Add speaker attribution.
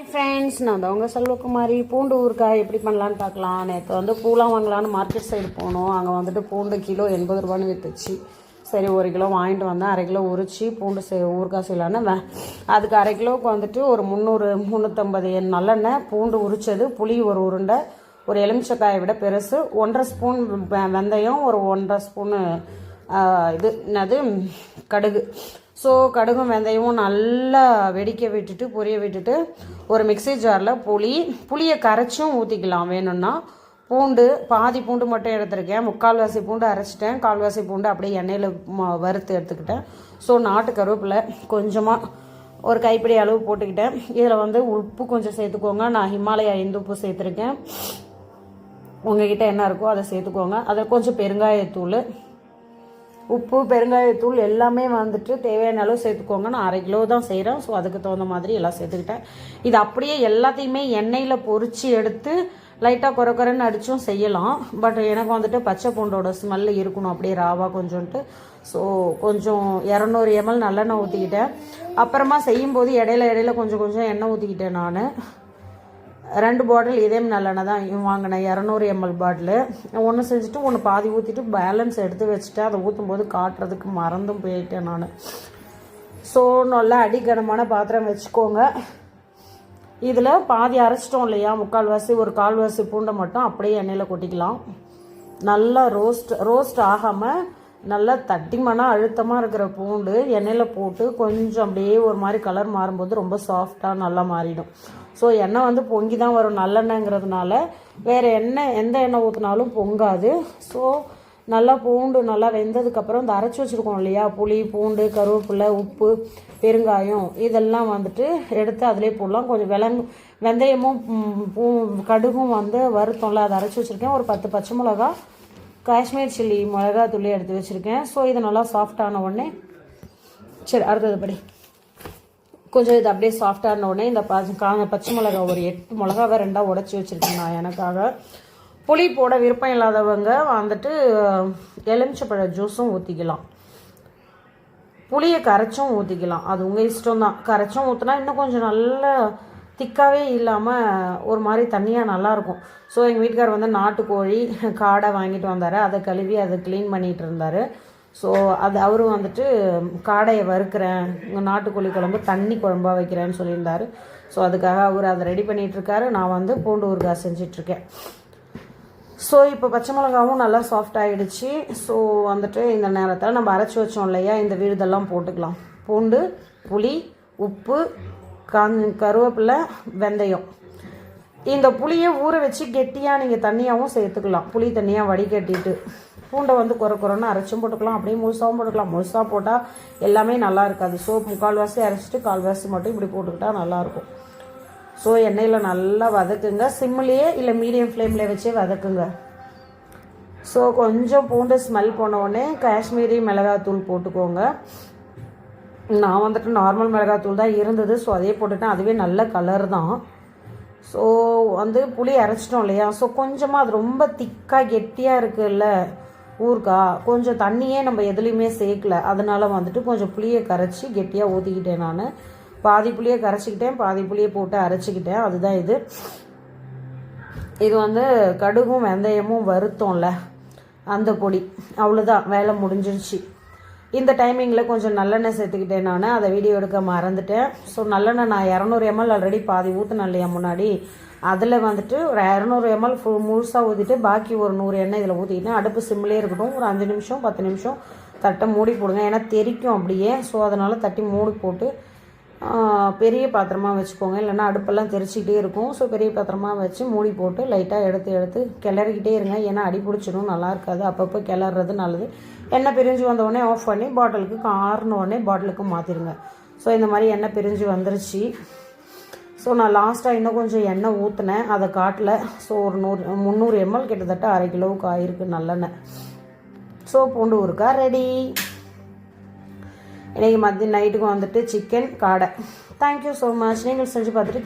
Speaker 1: Friends நான் தான் உங்கள் செல்வகுமாரி பூண்டு ஊறுகாய் எப்படி பண்ணலான்னு பார்க்கலாம். நேற்று வந்து பூலாம் வாங்கலான்னு மார்க்கெட் சைடு போனோம். அங்கே வந்துட்டு பூண்டு கிலோ எண்பது ரூபான்னு விற்றுச்சு சரி ஒரு கிலோ வாங்கிட்டு வந்தேன். அரை கிலோ உரிச்சு பூண்டு செய் ஊறுகாய் செய்யலான்னு அதுக்கு அரை கிலோவுக்கு வந்துட்டு ஒரு முந்நூறு முந்நூற்றம்பது நல்லெண்ணெய் பூண்டு உரிச்சது புளி ஒரு உருண்டை ஒரு எலுமிச்சக்காயை விட பெருசு ஒன்றரை ஸ்பூன் வெ- வெந்தயம் ஒரு ஒன்றரை ஸ்பூனு இது என்னது கடுகு. ஸோ கடுகும் வெந்தயமும் நல்லா வெடிக்க விட்டுட்டு பொரிய விட்டுட்டு ஒரு மிக்ஸி ஜாரில் புளி புளியை கரைச்சும் ஊற்றிக்கலாம் வேணும்னா பூண்டு பாதி பூண்டு மட்டும் எடுத்திருக்கேன். முக்கால்வாசி பூண்டு அரைச்சிட்டேன். கால்வாசி பூண்டு அப்படியே எண்ணெயில் வறுத்து எடுத்துக்கிட்டேன். ஸோ நாட்டு கருவேப்பிலை கொஞ்சமாக ஒரு கைப்பிடி அளவு போட்டுக்கிட்டேன். இதில் வந்து உப்பு கொஞ்சம் சேர்த்துக்கோங்க. நான் ஹிமாலயா இந்து உப்பு சேர்த்துருக்கேன். உங்ககிட்ட என்ன இருக்கோ அதை சேர்த்துக்கோங்க. அதில் கொஞ்சம் பெருங்காயத்தூள் உப்பு பெருங்காயத்தூள் எல்லாமே வந்துட்டு தேவையான அளவு சேர்த்துக்கோங்க. நான் அரை கிலோ தான் செய்கிறேன் ஸோ அதுக்கு தகுந்த மாதிரி எல்லாம் சேர்த்துக்கிட்டேன். இது அப்படியே எல்லாத்தையுமே எண்ணெயில் பொறிச்சு எடுத்து லைட்டாக குறை குறைன்னு அடித்தும் செய்யலாம். பட் எனக்கு வந்துட்டு பச்சை பூண்டோட ஸ்மெல் இருக்கணும். அப்படியே ராவாக கொஞ்சோன்ட்டு. ஸோ கொஞ்சம் இரநூறு எம்எல் நல்லெண்ணெய் ஊற்றிக்கிட்டேன் அப்புறமா செய்யும்போது இடையில இடையில கொஞ்சம் கொஞ்சம் எண்ணெய் ஊற்றிக்கிட்டேன் நான். ரெண்டு பாட்டில் இதே நல்லெண்ணெய் தான் வாங்கினேன். இரநூறு எம்எல் பாட்டிலு ஒன்று செஞ்சுட்டு ஒன்று பாதி ஊற்றிட்டு பேலன்ஸ் எடுத்து வச்சுட்டு அதை ஊற்றும் போது காட்டுறதுக்கு மறந்தும் போயிட்டேன் நான். ஸோ நல்லா அடிக்கனமான பாத்திரம் வச்சுக்கோங்க. இதில் பாதி அரைச்சிட்டோம் இல்லையா? முக்கால்வாசி ஒரு கால்வாசி பூண்டை மட்டும் அப்படியே எண்ணெயில் கொட்டிக்கலாம். நல்லா ரோஸ்ட் ரோஸ்ட் ஆகாமல் நல்லா தட்டிமனாக அழுத்தமாக இருக்கிற பூண்டு எண்ணெயில் போட்டு கொஞ்சம் அப்படியே ஒரு மாதிரி கலர் மாறும்போது ரொம்ப சாஃப்டாக நல்லா மாறிடும். ஸோ எண்ணெய் வந்து பொங்கி தான் வரும் நல்லெண்ணெய்ங்கிறதுனால. வேறு எண்ணெய் எந்த எண்ணெய் ஊற்றினாலும் பொங்காது. ஸோ நல்லா பூண்டு நல்லா வெந்ததுக்கப்புறம் இந்த அரைச்சி வச்சுருக்கோம் இல்லையா? புளி பூண்டு கருவேப்பிலை உப்பு பெருங்காயம் இதெல்லாம் வந்துட்டு எடுத்து அதிலே போடலாம். கொஞ்சம் விலங்கு வெந்தயமும் பூ கடுகும் வந்து வருத்தம்ல அதை அரைச்சி வச்சுருக்கேன். ஒரு பத்து பச்சை மிளகா காஷ்மீர் சில்லி மிளகா எடுத்து வச்சுருக்கேன். ஸோ இது நல்லா சாஃப்டான உடனே சரி அடுத்தது படி. கொஞ்சம் இது அப்படியே சாஃப்டான உடனே இந்த பச்சை காஞ்ச பச்சை மிளகா ஒரு எட்டு மிளகாவை ரெண்டாக உடச்சி வச்சுருக்கேன் நான் எனக்காக. புளி போட விருப்பம் இல்லாதவங்க வந்துட்டு எலுமிச்சப்பழ ஜூஸும் ஊற்றிக்கலாம் புளியை கரைச்சும் ஊற்றிக்கலாம் அது உங்கள் இஷ்டம் தான் கரைச்சும் ஊற்றினா இன்னும் கொஞ்சம் நல்ல திக்காகவே இல்லாமல் ஒரு மாதிரி தண்ணியாக நல்லாயிருக்கும். ஸோ எங்கள் வீட்டுக்கார் வந்து நாட்டுக்கோழி காடை வாங்கிட்டு வந்தார். அதை கழுவி அதை க்ளீன் பண்ணிகிட்டு இருந்தார். ஸோ அது அவரும் வந்துட்டு காடையை வறுக்கிறேன் உங்கள் நாட்டுக்கோழி குழம்பு தண்ணி குழம்பா வைக்கிறேன்னு சொல்லியிருந்தாரு. ஸோ அதுக்காக அவர் அதை ரெடி பண்ணிகிட்ருக்காரு நான் வந்து பூண்டு ஊறுகாய் செஞ்சிட்ருக்கேன். ஸோ இப்போ பச்சை மிளகாவும் நல்லா சாஃப்ட் ஆகிடுச்சு ஸோ வந்துட்டு இந்த நேரத்தில் நம்ம அரைச்சி வச்சோம் இல்லையா இந்த விழுதெல்லாம் போட்டுக்கலாம். பூண்டு புளி உப்பு காஞ் கருவேப்பிலை வெந்தயம். இந்த புளியை ஊற வச்சு கெட்டியாக நீங்கள் தண்ணியாகவும் சேர்த்துக்கலாம். புளி தண்ணியாக வடிகட்டிட்டு. பூண்டை வந்து குறை குறைன்னு அரைச்சும் போட்டுக்கலாம். அப்படியே முழுசாகவும் போட்டுக்கலாம். முழுசாக போட்டால் எல்லாமே நல்லா இருக்காது. ஸோ முக்கால்வாசி அரைச்சிட்டு கால்வாசி மட்டும் இப்படி போட்டுக்கிட்டா நல்லாயிருக்கும். ஸோ எண்ணெயில் நல்லா வதக்குங்க. சிம்லேயே இல்லை மீடியம் ஃப்ளேமில் வச்சே வதக்குங்க. ஸோ கொஞ்சம் பூண்டு ஸ்மெல் போன உடனே காஷ்மீரி மிளகாத்தூள் போட்டுக்கோங்க. நான் வந்துட்டு நார்மல் மிளகாத்தூள் தான் இருந்தது. ஸோ அதே போட்டுட்டேன். அதுவே நல்ல கலர் தான். ஸோ வந்து புளி அரைச்சிட்டோம் இல்லையா? ஸோ கொஞ்சமாக அது ரொம்ப திக்காக கெட்டியாக இருக்குல்ல? ஊறுகாய் கொஞ்சம் தண்ணியே நம்ம எதுலேயுமே சேர்க்கல. அதனால் வந்துட்டு கொஞ்சம் புளியை கரைச்சி கெட்டியாக ஊற்றிக்கிட்டேன் நான். பாதி புளியை கரைச்சிக்கிட்டேன் பாதி புளியை போட்டு அரைச்சிக்கிட்டேன். அதுதான் இது. இது வந்து கடுகும் வெந்தயமும் வருத்தம்ல அந்த பொடி. அவ்வளோதான் வேலை முடிஞ்சிருச்சு. இந்த டைமிங்கில் கொஞ்சம் நல்லெண்ணெய் சேர்த்துக்கிட்டேன் நான். அதை வீடியோ எடுக்க மறந்துட்டேன். ஸோ நல்லெண்ணெய் நான் இரநூறு எம்எல் ஆல்ரெடி பாதி ஊற்றினேன் இல்லையா முன்னாடி. அதில் வந்துட்டு ஒரு இரநூறு எம்எல் ஃபுல் முழுசாக ஊற்றிட்டு பாக்கி ஒரு நூறு எண்ணெய் இதில் ஊற்றிக்கிட்டேன் அடுப்பு சிம்லேயே இருக்கட்டும் ஒரு அஞ்சு நிமிஷம் பத்து நிமிஷம் தட்டை மூடி போடுங்க. ஏன்னா தெறிக்கும் அப்படியே. ஸோ அதனால் தட்டி மூடி போட்டு பெரிய பாத்திரமாக வச்சுக்கோங்க. இல்லைன்னா அடுப்பெல்லாம் தெரிச்சிக்கிட்டே இருக்கும். ஸோ பெரிய பாத்திரமாக வச்சு மூடி போட்டு லைட்டாக எடுத்து எடுத்து கிளறிக்கிட்டே இருங்க. ஏன்னா அடி பிடிச்சிடும் நல்லா இருக்காது. அப்பப்போ கிளறது நல்லது. எண்ணெய் பிரிஞ்சு வந்தவுடனே ஆஃப் பண்ணி பாட்டிலுக்கு காரண உடனே பாட்டிலுக்கு மாற்றிடுங்க ஸோ இந்த மாதிரி எண்ணெய் பிரிஞ்சு வந்துருச்சு. ஸோ நான் லாஸ்ட்டாக இன்னும் கொஞ்சம் எண்ணெய் ஊற்றினேன் அதை காட்டல. ஸோ ஒரு நூறு முந்நூறு எம்எல் கிட்டத்தட்ட அரை கிலோவுக்கு ஆயிருக்கு நல்லெண்ணெய். ஸோ பூண்டு ஊறுக்கா ரெடி இன்றைக்கி மதியம் நைட்டுக்கு வந்துட்டு சிக்கன் காடை. தேங்க்யூ ஸோ மச் நீங்கள் செஞ்சு பார்த்துட்டு